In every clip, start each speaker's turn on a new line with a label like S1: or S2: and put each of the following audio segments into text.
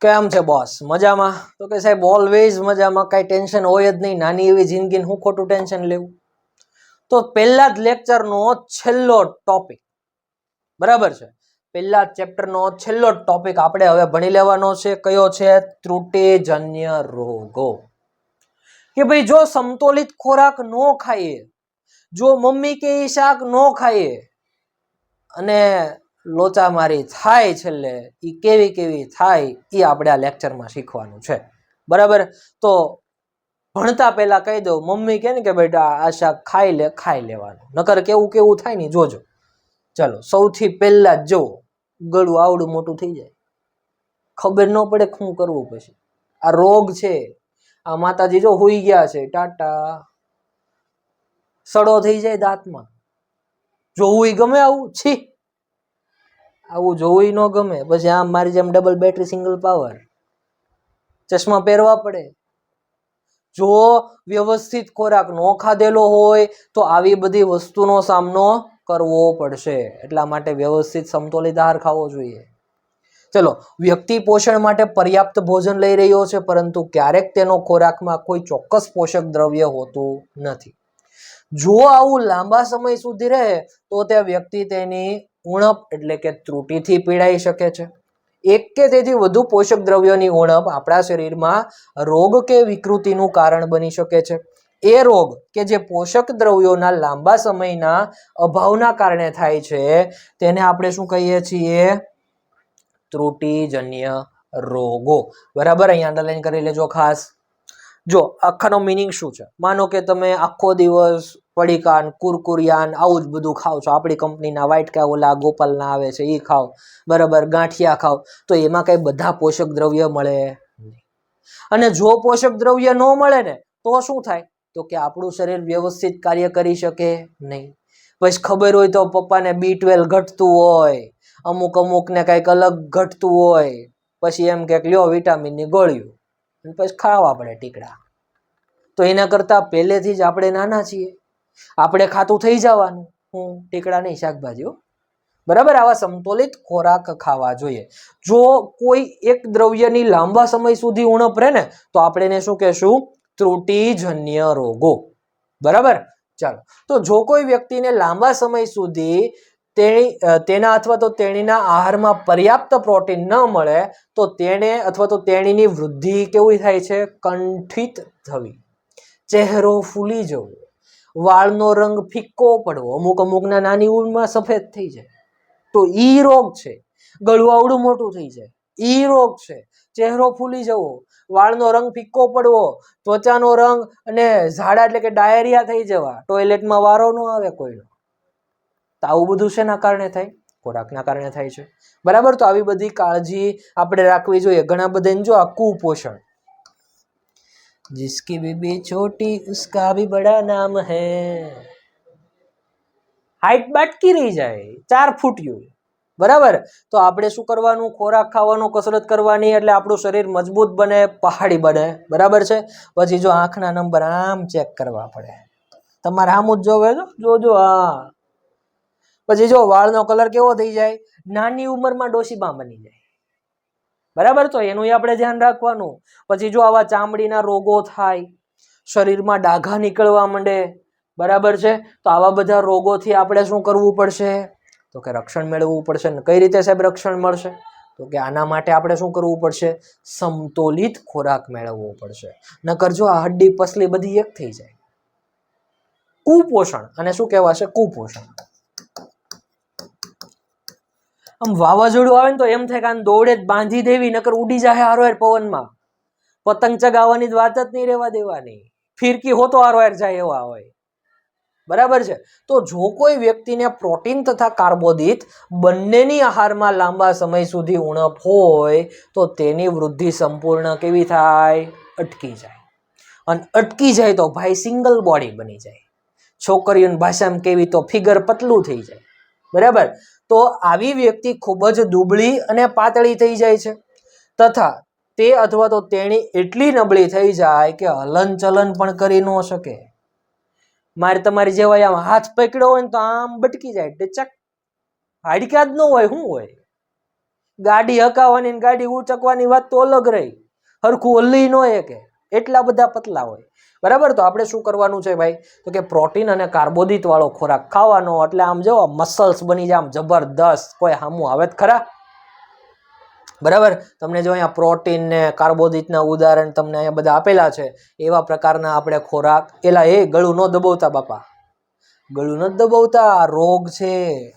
S1: કેમ છે બોસ મજામાં? તો કે સાહેબ ઓલવેઝ મજામાં. કાંઈ ટેન્શન હોય જ નહીં. નાની એવી જિંદગીને હું ખોટું ટેન્શન લેવું? તો પહેલા જ લેક્ચરનો છેલ્લો ટોપિક બરાબર છે? પહેલા ચેપ્ટરનો છેલ્લો ટોપિક આપણે હવે ભણી લેવાનો છે. કયો છે? ત્રુટિજન્ય રોગો. કે ભાઈ, જો સમતોલિત ખોરાક ન ખાઈએ, જો મમ્મી કે શાક ન ખાઈએ, અને લોચામારી થાય છેલ્લે એ કેવી કેવી થાય એ આપણે આ લેક્ચરમાં શીખવાનું છે. બરાબર? તો ભણતા પહેલાં કહી દઉં, મમ્મી કહે ને કે બેટા, આ શાક ખાઈ લે, ખાઈ લેવાનું. નકર કેવું કેવું થાય ને જોજો. ચાલો, સૌથી પહેલાં જ, ગળું આવડું મોટું થઈ જાય. ખબર ન પડે શું કરવું પછી. આ રોગ છે. આ માતાજી જો હોઈ ગયા છે, ટાટા. સડો થઈ જાય દાંતમાં. જોવું ગમે આવું, છી. આવું જોવું ન ગમે. પછી આમ મારી જેમ ડબલ બેટરી સિંગલ પાવર ચશ્મા પહેરવા પડે. જો વ્યવસ્થિત ખોરાક ન ખાધેલો હોય, તો આવી બધી વસ્તુનો સામનો કરવો પડશે. એટલા માટે વ્યવસ્થિત સમતોલિત આહાર ખાવો જોઈએ. ચલો, વ્યક્તિ પોષણ માટે પર્યાપ્ત ભોજન લઈ રહ્યો છે, પરંતુ ક્યારેક તેનો ખોરાકમાં કોઈ ચોક્કસ પોષક દ્રવ્ય હોતું નથી. જો આવું લાંબા સમય સુધી રહે, તો તે વ્યક્તિ તેની ઉણપ એટલે કે ત્રુટિથી પીડાઈ શકે છે. એક કે તેથી વધુ પોષક દ્રવ્યોની ઉણપ આપણા શરીરમાં રોગ કે વિકૃતિનું કારણ બની શકે છે. એ રોગ કે જે પોષક દ્રવ્યોના લાંબા સમયના અભાવના કારણે થાય છે, તેને આપણે શું કહીએ છીએ? ત્રુટિજન્ય રોગો. બરાબર? અહીંયા અંડરલાઈન કરી લેજો ખાસ. જો, આખાનો મિનિંગ શું છે? માનો કે તમે આખો દિવસ પડીકાન, કુરકુરિયાન, આવું જ બધું ખાવ છો. આપણી કંપનીના વ્હાઇટ કે ઓલા ગોપાલના આવે છે એ ખાઓ બરાબર, ગાંઠિયા ખાઓ તો એમાં કંઈ બધા પોષક દ્રવ્ય મળે અને જો પોષક દ્રવ્ય ન મળે ને, તો શું થાય? તો કે આપણું શરીર વ્યવસ્થિત કાર્ય કરી શકે નહીં. પછી ખબર હોય તો પપ્પાને બી ટ્વેલ્વ ઘટતું હોય. અમુક અમુકને કંઈક અલગ ઘટતું હોય. પછી એમ કે, લ્યો વિટામિનની ગોળીઓ. પછી ખાવા પડે ટીકડા. તો એના કરતાં પહેલેથી જ આપણે નાના છીએ. આપણે ખાતું થઈ જવાનું. હું ટેકડા નહીં શાકભાજીઓ બરાબર? આવા સમતોલિત ખોરાક ખાવા જોઈએ. જો કોઈ એક દ્રવ્યની લાંબા સમય સુધી ઉણપ રહે ને, તો આપણે એને શું કહેશું? ત્રુટિજન્ય રોગો. બરાબર? ચાલો. તો જો કોઈ વ્યક્તિને લાંબા સમય સુધી તેણી તેના અથવા તો તેણીના આહારમાં પર્યાપ્ત પ્રોટીન ન મળે, તો તેણે અથવા તો તેણીની વૃદ્ધિ કેવી થાય છે? કંઠિત થવી. ચહેરો ફૂલી જવો. વાળનો રંગ ફિક્કો પડવો. અમુક અમુકના નાની ઉંમરમાં સફેદ થઈ જાય. તો ઈ રોગ છે. ગળું આવડું મોટું થઈ જાય. ઈ રોગ છે. ચહેરો ફૂલી જવો. વાળનો રંગ ફિક્કો પડવો. ત્વચાનો રંગ અને ઝાડા એટલે કે ડાયરિયા થઈ જવા. ટોયલેટમાં વારો ન આવે કોઈનો. તો આવું બધું શેના કારણે થાય? ખોરાકના કારણે થાય છે. બરાબર? તો આવી બધી કાળજી આપણે રાખવી જોઈએ. ઘણા બધા જો આ કુપોષણ. जिसकी बीबी छोटी उसका भी बड़ा नाम है હાઈટ બાટકી રહી જાય ચાર ફૂટ્યું બરાબર તો આપણે શું કરવાનું ખોરાક ખાવાનું કસરત કરવાની એટલે આપણું શરીર મજબૂત બને પહાડી બને બરાબર છે પછી જો આંખના નંબર આમ ચેક કરવા પડે તમારે આમ જ જોવે છો જોજો હા પછી જો વાળનો કલર કેવો થઈ જાય નાની ઉંમરમાં ડોશીબા બની જાય બરાબર? તો એનું આપણે ધ્યાન રાખવાનું. પછી જો આવા ચામડીના રોગો થાય, શરીરમાં ડાઘા નીકળવા માંડે, બરાબર છે? તો આવા બધા રોગોથી આપણે શું કરવું પડશે? તો કે રક્ષણ મેળવવું પડશે. ને કઈ રીતે સાહેબ રક્ષણ મળશે? તો કે આના માટે આપણે શું કરવું પડશે? સમતોલિત ખોરાક મેળવવો પડશે. નકર જો આ હડ્ડી પસલી બધી એક થઈ જાય. કુપોષણ. અને શું કહેવાશે? કુપોષણ. આમ વાવાઝોડું આવે ને તો એમ થાય કે આને દોડે જ બાંધી દેવી, નકર ઉડી જાય હારોહાર પવનમાં. પતંગ ચગાવવાની જ વાત જ નહીં રહેવા દેવાની. ફિરકી હોતો હારોહાર જાય એવા હોય. બરાબર છે? તો જો કોઈ વ્યક્તિને પ્રોટીન તથા કાર્બોદિત બંનેની આહારમાં લાંબા સમય સુધી ઉણપ હોય, તો તેની વૃદ્ધિ સંપૂર્ણ કેવી થાય? અટકી જાય. અને અટકી જાય તો ભાઈ સિંગલ બોડી બની જાય. છોકરીઓની ભાષામાં કેવી તો ફિગર પતલું થઈ જાય. બરાબર? તો આવી વ્યક્તિ ખૂબ જ દુબળી અને પાતળી થઈ જાય છે. તથા તે અથવા તો તેણી એટલી નબળી થઈ જાય કે હલનચલન પણ કરી ન શકે. મારે તમારી જેવા આમ હાથ પકડ્યો હોય ને તો આમ બટકી જાય ટચક હાડકા જ ન હોય, શું હોય? ગાડી હકાવવાની ગાડી ઉચકવાની વાત તો અલગ રહી. હરખું હલ્લી ન એ કે એટલા બધા પતલા હોય. બરાબર? તો આપણે શું કરવાનું છે ભાઈ? તો કે પ્રોટીન અને કાર્બોદિત વાળો ખોરાક ખાવાનો. એટલે આમ જો મસલ્સ બની જાય, આમ જબરદસ્ત કોઈ હામું આવે જ ખરા? બરાબર? તમને જો અહીંયા પ્રોટીન ને કાર્બોદિતના ઉદાહરણ તમને અહીંયા બધા આપેલા છે. એવા પ્રકારના આપણે ખોરાક. એલા, એ ગળું ન દબાવતા બાપા. ગળું ન દબાવતા. રોગ છે.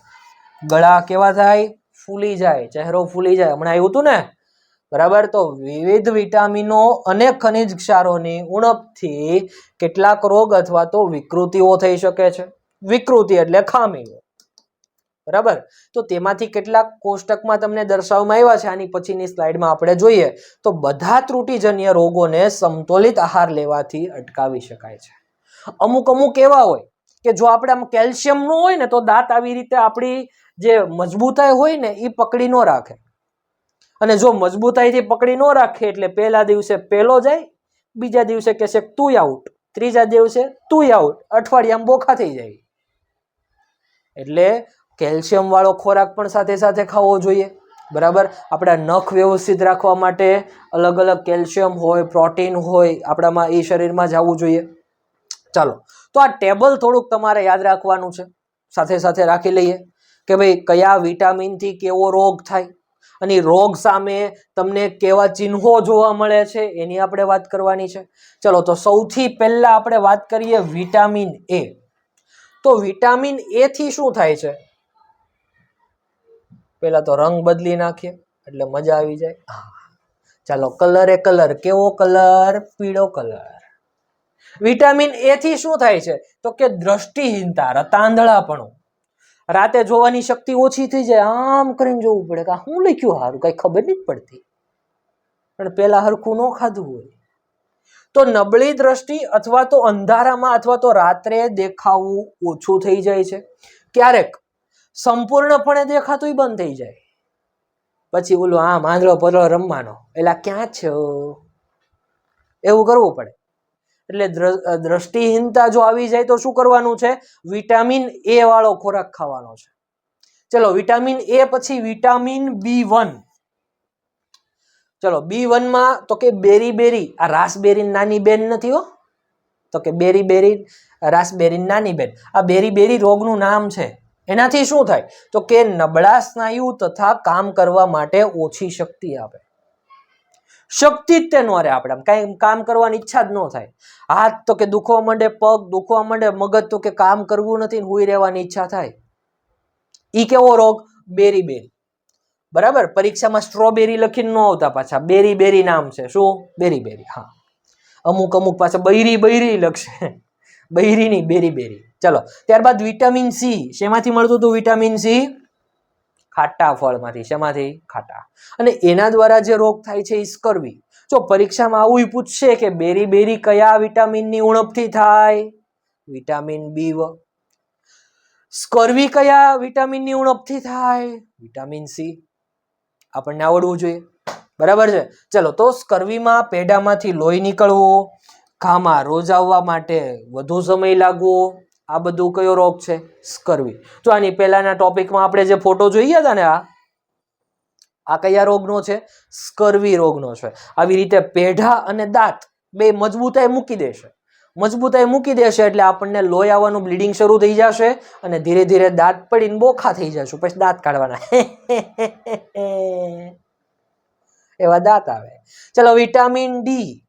S1: ગળા કેવા થાય? ફૂલી જાય. ચહેરો ફૂલી જાય. હમણાં આવ્યું હતું ને? બરાબર? તો વિવિધ વિટામિનો અને ખનિજ ક્ષારોની ઉણપથી કેટલાક રોગ અથવા તો વિકૃતિઓ થઈ શકે છે. વિકૃતિ એટલે ખામીઓ. બરાબર? તો તેમાંથી કેટલાક કોષ્ટકમાં તમને દર્શાવવામાં આવ્યા છે. આની પછીની સ્લાઇડમાં આપણે જોઈએ તો બધા ત્રુટિજન્ય રોગોને સમતોલિત આહાર લેવાથી અટકાવી શકાય છે. અમુક અમુક એવા હોય કે જો આપણે આમ કેલ્શિયમનું હોય ને તો દાંત આવી રીતે આપણી જે મજબૂતાઈ હોય ને એ પકડી ન રાખે. અને જો મજબૂતાઈથી પકડી ન રાખે એટલે પહેલા દિવસે પહેલો જાય, બીજા દિવસે કહેશે તું આઉટ ત્રીજા દિવસે તું આઉટ અઠવાડિયામાં બોખા થઈ જાય. એટલે કેલ્શિયમ વાળો ખોરાક પણ સાથે સાથે ખાવો જોઈએ. બરાબર? આપણા નખ વ્યવસ્થિત રાખવા માટે અલગ અલગ કેલ્શિયમ હોય પ્રોટીન હોય, આપણામાં એ શરીરમાં જવું જોઈએ. ચાલો, તો આ ટેબલ થોડુંક તમારે યાદ રાખવાનું છે. સાથે સાથે રાખી લઈએ કે ભાઈ કયા વિટામિનથી કેવો રોગ થાય. અને રોગ સામે તમને કેવા ચિહ્નો જોવા મળે છે એની આપણે વાત કરવાની છે. ચલો, તો સૌથી પહેલા આપણે વાત કરીએ વિટામિન એ. તો વિટામિન એ થી શું થાય છે? પહેલાં તો રંગ બદલી નાખીએ, એટલે મજા આવી જાય. ચાલો, કલર એ કલર, કેવો કલર? પીળો કલર. વિટામિન એ થી શું થાય છે? તો કે દ્રષ્ટિહીનતા, રતાંધળાપણું. રાતે જોવાની શક્તિ ઓછી થઈ જાય, આમ કરીને જોવું પડે કે શું લખ્યું સારું કઈ ખબર નથી પડતી. પણ પેલા હરખું ન ખાધું હોય. તો નબળી દ્રષ્ટિ અથવા તો અંધારામાં અથવા તો રાત્રે દેખાવું ઓછું થઈ જાય છે. ક્યારેક સંપૂર્ણપણે દેખાતું બંધ થઈ જાય. પછી ઓલું, આમ આંધળો પદળો રમવાનો, એટલે ક્યાં છો? એવું કરવું પડે. એટલે દ્ર- દ્રષ્ટિહીનતા જો આવી જાય તો શું કરવાનું છે? વિટામિન એ વાળો ખોરાક ખાવાનો છે. ચલો, વિટામિન એ પછી વિટામિન બી વન ચલો બી વનમાં તો કે બેરી બેરી, આ રાસબેરી નાની બેન નથી હો. તો કે બેરી બેરી, રાસબેરી નાની બેન. આ બેરી બેરી રોગનું નામ છે. એનાથી શું થાય? તો કે નબળા સ્નાયુ તથા કામ કરવા માટે ઓછી શક્તિ આપે. શક્તિ જ તે નો રહે આપણે. આમ કાંઈ કામ કરવાની ઈચ્છા જ ન થાય. હાથ તો કે દુખવા માંડે, પગ દુખવા માંડે, મગજ તો કે કામ કરવું નથી હુઈ રહેવાની ઈચ્છા થાય. ઈ કેવો રોગ? બેરી બેરી બરાબર? પરીક્ષામાં સ્ટ્રોબેરી લખીને ન આવતા પાછા. બેરી બેરી નામ છે. શું? બેરી બેરી હા. અમુક અમુક પાછા બૈરી બૈરી લખશે. બૈરીની બેરી બેરી ચલો. ત્યારબાદ વિટામિન સી. શેમાંથી મળતું હતું વિટામિન સી? ખાટા ફળમાંથી. શેમાંથી? ખાટા. અને એના દ્વારા જે રોગ થાય છે એ સ્કર્વી. જો પરીક્ષામાં આવું પૂછશે કે બેરી બેરી કયા વિટામિનની ઉણપથી થાય? વિટામિન બી સ્કર્વી કયા વિટામિનની ઉણપથી થાય? Vitamin C. આપણને આવડવું જોઈએ. બરાબર છે? ચલો, તો સ્કર્વીમાં પેડામાંથી લોહી નીકળવું, ઘામાં રોજ આવવા માટે વધુ સમય લાગવો આ બધું કયો રોગ છે? સ્કર્વી. તો આની પહેલાના ટોપિકમાં આપણે જે ફોટો જોઈએ હતા ને આ આ કયા રોગનો છે? સ્કર્વી રોગનો છે. આવી રીતે પેઢા અને દાંત બે મજબૂતાઈ મૂકી દેશે. મજબૂતાઈ મૂકી દેશે એટલે આપણને લોહી આવવાનું બ્લીડિંગ શરૂ થઈ જશે અને ધીરે ધીરે દાંત પડીને બોખા થઈ જશું. પછી દાંત કાઢવાના. એવા દાંત આવે. ચલો, વિટામિન ડી.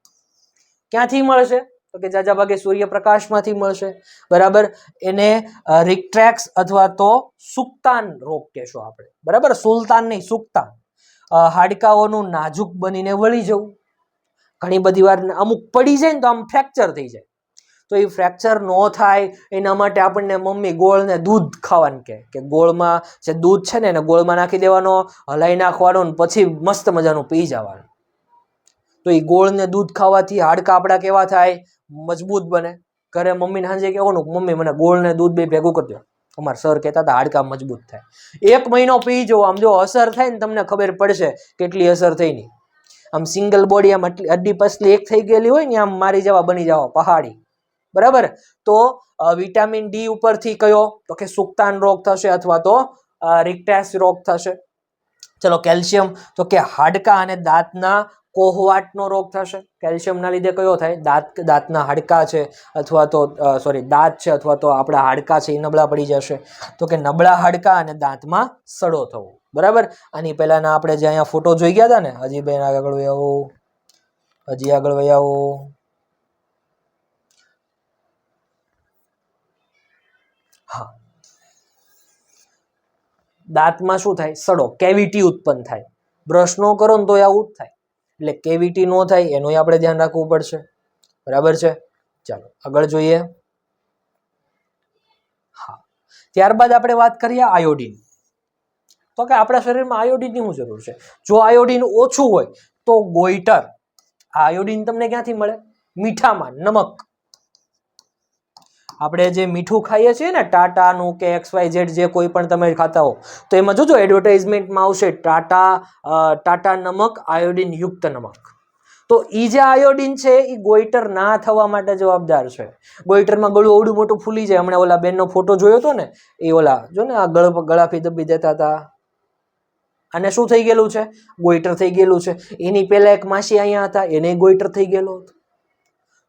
S1: ક્યાંથી મળશે? તો કે જાજા ભાગે સૂર્યપ્રકાશમાંથી મળશે. બરાબર? એને રિક્ટ્રેક્સ અથવા તો સુક્તાન રોગ કહેશું આપણે. બરાબર? સુલતાન નહીં, સુક્તાન. હાડકાઓનું નાજુક બનીને વળી જવું. ઘણી બધી વાર અમુક પડી જાય ને તો આમ ફ્રેક્ચર થઈ જાય. તો એ ફ્રેક્ચર ન થાય, એના માટે આપણને મમ્મી ગોળને દૂધ ખાવાનું કહે. કે ગોળમાં જે દૂધ છે ને, એને ગોળમાં નાખી દેવાનો, હલાઈ નાખવાનો ને પછી મસ્ત મજાનું પી જવાનું. તો એ ગોળને દૂધ ખાવાથી હાડકા આપણા કેવા થાય? મજબૂત બને. ઘરે મમ્મીને સાંજે કહેવાનું મમ્મી, મને ગોળ ને દૂધ બે ભેગું કરજો. અમારે સર કહેતા હતા, હાડકા મજબૂત થાય. એક મહિનો પી જો આમ જો અસર થાય ને તમને ખબર પડશે કેટલી અસર થઈ નહીં આમ સિંગલ બોડી આમ આટલી હડ્ડી પસલી એક થઈ ગયેલી હોય ને, આમ મારી જવા બની જવા પહાડી. બરાબર? તો વિટામિન ડી ઉપરથી કયો? તો કે સુક્તાન રોગ થશે અથવા તો રિક્ટેસ રોગ થશે. ચલો, કેલ્શિયમ. તો કે હાડકા અને દાંતના કોહવાટનો રોગ થશે? કેલ્શિયમના લીધે કયો થાય? દાંત, દાંતના હાડકા છે અથવા તો સોરી દાંત છે અથવા તો આપણા હાડકા છે, એ નબળા પડી જશે. તો કે નબળા હાડકા અને દાંતમાં સડો થવો. બરાબર? આની પહેલાના આપણે જે અહીંયા ફોટો જોઈ ગયા હતા ને? હજી બેન આગળ વહી આવો. હજી આગળ વહી આવો. હા. દાંતમાં શું થાય? સડો. કેવિટી ઉત્પન્ન થાય. બ્રશ નો કરો ને તો આવું જ થાય. એટલે કેવિટી નો થાય એનું આપણે ધ્યાન રાખવું પડશે. બરાબર છે? ચાલો, આગળ જોઈએ. હા, ત્યારબાદ આપણે વાત કરીએ આયોડિન. તો કે આપણા શરીરમાં આયોડિનની શું જરૂર છે? જો આયોડિન ઓછું હોય તો ગોઈટર આયોડીન તમને ક્યાંથી મળે? મીઠામાં, નમક. આપણે જે મીઠું ખાઈએ છીએ ને, ટાટાનું કે એક્સ વાય ઝેડ જે કોઈ પણ તમે ખાતા હો, તો એમાં જોજો એડવર્ટાઇઝમેન્ટમાં આવશે ટાટા ટાટા નમક, આયોડીન યુક્ત નમક. તો એ જે આયોડીન છે એ ગોઈટર ના થવા માટે જવાબદાર છે. ગોઈટરમાં ગળું અવડું મોટું ફૂલી જાય. હમણાં ઓલા બેનનો ફોટો જોયો હતો ને, એ ઓલા, જો ને આ ગળ ગળાફી દબી દેતા હતા. અને શું થઈ ગયેલું છે? ગોઈટર થઈ ગયેલું છે. એની પહેલાં એક માસી અહીંયા હતા, એને ગોઈટર થઈ ગયેલો હતો.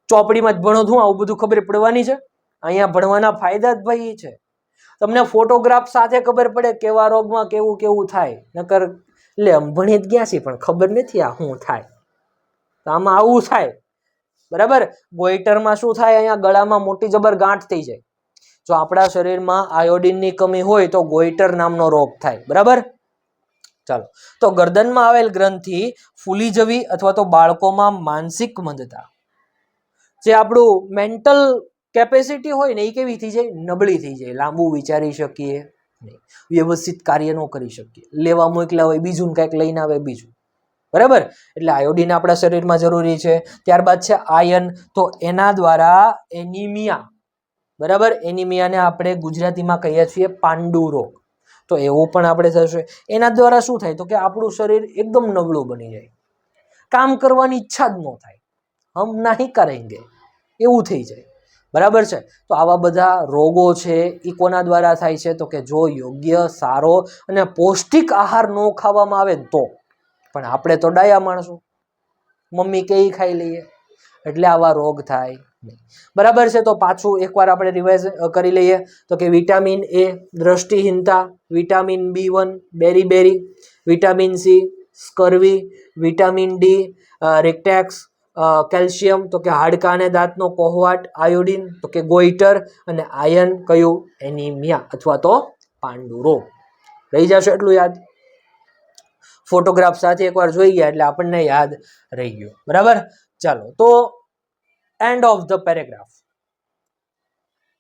S1: ચોપડીમાં જ ભણો છું આવું બધું ખબર પડવાની છે. અહીંયા ભણવાના ફાયદા જ ભાઈ છે. તમને ફોટોગ્રાફ સાથે ખબર પડે કેવા રોગમાં કેવું કેવું થાય. નકર, લે, આમ ભણી જ ગયા છીએ પણ ખબર નથી આ શું થાય. તો આમાં આવું થાય. બરાબર? ગોઈટરમાં શું થાય? અહીંયા ગળામાં મોટી જબર ગાંઠ થઈ જાય. જો આપણા શરીરમાં આયોડિનની કમી હોય તો ગોઈટર નામનો રોગ થાય. બરાબર? ચાલો. તો ગરદનમાં આવેલ ગ્રંથિ ફૂલી જવી અથવા તો બાળકોમાં માનસિક મંદતા. જે આપણું મેન્ટલ કેપેસિટી હોય ને એ કેવી થઈ જાય? નબળી થઈ જાય. લાંબુ વિચારી શકીએ. નહીં. વ્યવસ્થિત કાર્ય ન કરી શકીએ. લેવા મોકલા હોય, બીજું કંઈક લઈને આવે, બીજું. બરાબર? એટલે આયોડીન આપણા શરીરમાં જરૂરી છે. ત્યારબાદ છે આયન તો એના દ્વારા એનિમિયા. બરાબર? એનિમિયાને આપણે ગુજરાતીમાં કહીએ છીએ પાંડુ રોગ. તો એવું પણ આપણે થશે. એના દ્વારા શું થાય? તો કે આપણું શરીર એકદમ નબળું બની જાય. કામ કરવાની ઈચ્છા જ ન થાય. હમ નહીં કરેંગે એવું થઈ જાય. બરાબર છે? તો આવા બધા રોગો છે, એ કોના દ્વારા થાય છે? તો કે જો યોગ્ય, સારો અને પૌષ્ટિક આહાર ન ખાવામાં આવે તો. પણ આપણે તો ડાયા માણસો. મમ્મી કે ખાઈ લઈએ? એટલે આવા રોગ થાય બરાબર છે? તો પાછું એકવાર આપણે રિવાઇઝ કરી લઈએ. તો કે vitamin A દ્રષ્ટિહીનતા vitamin B one beriberi vitamin C scurvy vitamin D rickets calcium, તો કે હાડકા અને દાંતનો કોહવાટ, આયોડીન, તો કે ગોઈટર અને આયન કયું? એનિમિયા અથવા તો પાંડુ રોગ રહી જશે એટલું યાદ? ફોટોગ્રાફ સાથે એકવાર જોઈ ગયા એટલે આપણને યાદ રહી ગયું. બરાબર? ચાલો, તો એન્ડ ઓફ ધ પેરેગ્રાફ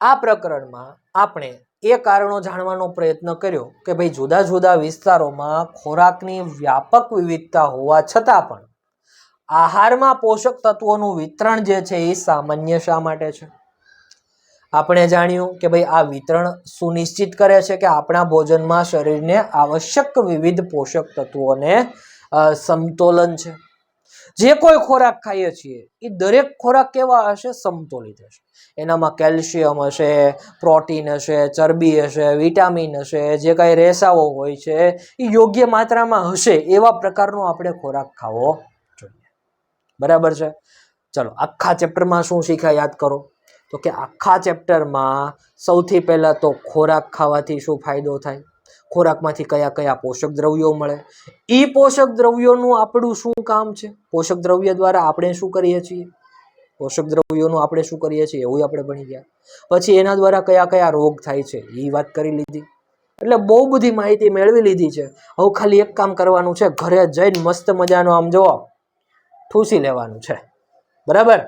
S1: આ પ્રકરણમાં આપણે એ કારણો જાણવાનો પ્રયત્ન કર્યો કે ભાઈ જુદા જુદા વિસ્તારોમાં ખોરાકની વ્યાપક વિવિધતા હોવા છતાં પણ આહારમાં પોષક તત્વોનું વિતરણ જે છે એ સામાન્ય શા માટે છે? આપણે જાણ્યું કે ભાઈ આ વિતરણ સુનિશ્ચિત કરે છે કે આપણા ભોજનમાં શરીરને આવશ્યક વિવિધ પોષક તત્વોને સમતોલન છે. જે કોઈ ખોરાક ખાઈએ છીએ, એ દરેક ખોરાક કેવા હશે? સમતોલિત હશે. એનામાં કેલ્શિયમ હશે, પ્રોટીન હશે, ચરબી હશે, વિટામિન હશે, જે કાંઈ રેસાઓ હોય છે, એ યોગ્ય માત્રામાં હશે એવા પ્રકારનો આપણે ખોરાક ખાવો બરાબર છે? ચલો, આખા ચેપ્ટરમાં શું શીખ્યા યાદ કરો? તો કે આખા ચેપ્ટરમાં સૌથી પહેલાં તો ખોરાક ખાવાથી શું ફાયદો થાય? ખોરાકમાંથી કયા કયા પોષક દ્રવ્યો મળે? એ પોષક દ્રવ્યોનું આપણું શું કામ છે? પોષક દ્રવ્ય દ્વારા આપણે શું કરીએ છીએ? પોષક દ્રવ્યોનું આપણે શું કરીએ છીએ? એવું આપણે ભણી ગયા. પછી એના દ્વારા કયા કયા રોગ થાય છે? એ વાત કરી લીધી. એટલે બહુ બધી માહિતી મેળવી લીધી છે. હવે ખાલી એક કામ કરવાનું છે. ઘરે જઈને મસ્ત મજાનો આમ જોવો ઠૂસી લેવાનું છે. બરાબર?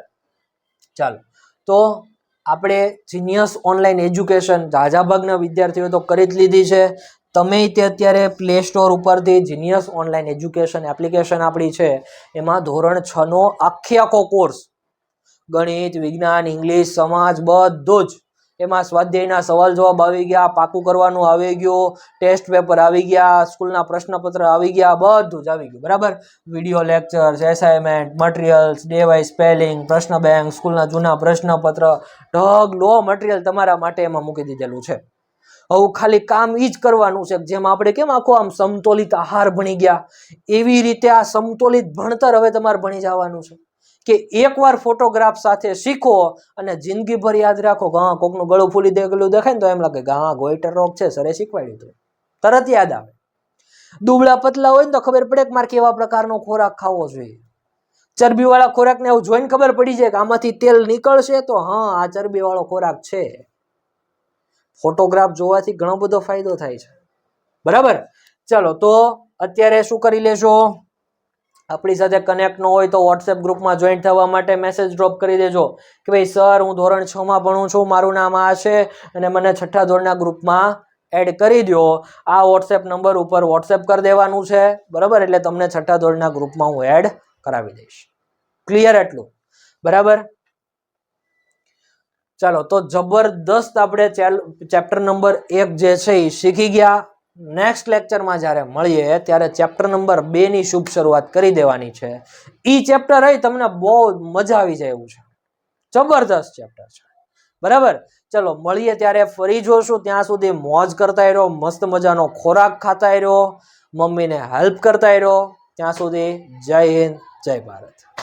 S1: ચાલો. તો આપણે જીનિયસ ઓનલાઈન એજ્યુકેશન ઝાઝાભાગના વિદ્યાર્થીઓ તો કરી જ લીધી છે. તમે તે અત્યારે પ્લે સ્ટોર ઉપરથી જીનિયસ ઓનલાઈન એજ્યુકેશન એપ્લિકેશન આપણી છે. એમાં ધોરણ છનો આખે આખો કોર્સ ગણિત, વિજ્ઞાન ઇંગ્લિશ સમાજ, બધું જ એમાં સ્વાધ્યાયના સવાલ જવાબ આવી ગયા, પાકું કરવાનું આવી ગયું ટેસ્ટ પેપર આવી ગયા, સ્કૂલના પ્રશ્નપત્ર આવી ગયા, બધું જ આવી ગયું. બરાબર? Video lectures assignment materials day wise spelling પ્રશ્ન બેંક સ્કૂલના જૂના પ્રશ્નપત્ર, ઢગ લો મટીરિયલ તમારા માટે એમાં મૂકી દીધેલું છે. હવે ખાલી કામ એ જ કરવાનું છે જેમ આપણે કેમ આખો આમ સમતોલિત આહાર ભણી ગયા? એવી રીતે આ સમતોલિત ભણતર હવે તમારે ભણી જવાનું છે. કે એકવાર ફોટોગ્રાફ સાથે શીખો અને જિંદગીભર યાદ રાખો હા કોકનું ગળું ફૂલી દે, ગળું દેખાય ને તો એમ લાગે કે હા ગોઈટર રોગ છે સરે શીખવાડ્યું હતું તરત યાદ આવે. દુબળા પતલા હોય ને તો ખબર પડે કે મારે કેવા પ્રકારનો ખોરાક ખાવો જોઈએ. ચરબીવાળા ખોરાકને એવું જોઈને ખબર પડી જાય કે આમાંથી તેલ નીકળશે તો, હા, આ ચરબીવાળો ખોરાક છે. ફોટોગ્રાફ જોવાથી ઘણો બધો ફાયદો થાય છે. બરાબર? ચલો, તો અત્યારે શું કરી લેશો આપણી સાથે કનેક્ટ ન હોય તો વોટ્સએપ ગ્રુપમાં જોઈન થવા માટે મેસેજ ડ્રોપ કરી દેજો કે ભાઈ સર હું ધોરણ છ માં ભણું છું, મારું નામ આ છે અને મને છઠ્ઠા ધોરણના ગ્રુપમાં એડ કરી દો આ વોટ્સએપ નંબર ઉપર વોટ્સએપ કરી દેવાનું છે. બરાબર? એટલે તમને છઠ્ઠા ધોરણના ગ્રુપમાં હું એડ કરાવી દઈશ. ક્લિયર એટલું? બરાબર? ચાલો, તો જબરદસ્ત આપણે ચેપ્ટર નંબર એક જે છે એ શીખી ગયા. નેક્સ્ટ લેક્ચરમાં જ્યારે મળીએ, ત્યારે ચેપ્ટર નંબર બેની શુભ શરૂઆત કરી દેવાની છે. ઈ ચેપ્ટર હોય તમને બહુ મજા આવી જાય એવું છે. જબરદસ્ત ચેપ્ટર છે. બરાબર? ચલો, મળીએ ત્યારે ફરી જોશું. ત્યાં સુધી મોજ કરતા રહ્યો, મસ્ત મજાનો ખોરાક ખાતા રહ્યો, મમ્મીને હેલ્પ કરતા રહ્યો. ત્યાં સુધી જય હિન્દ, જય ભારત.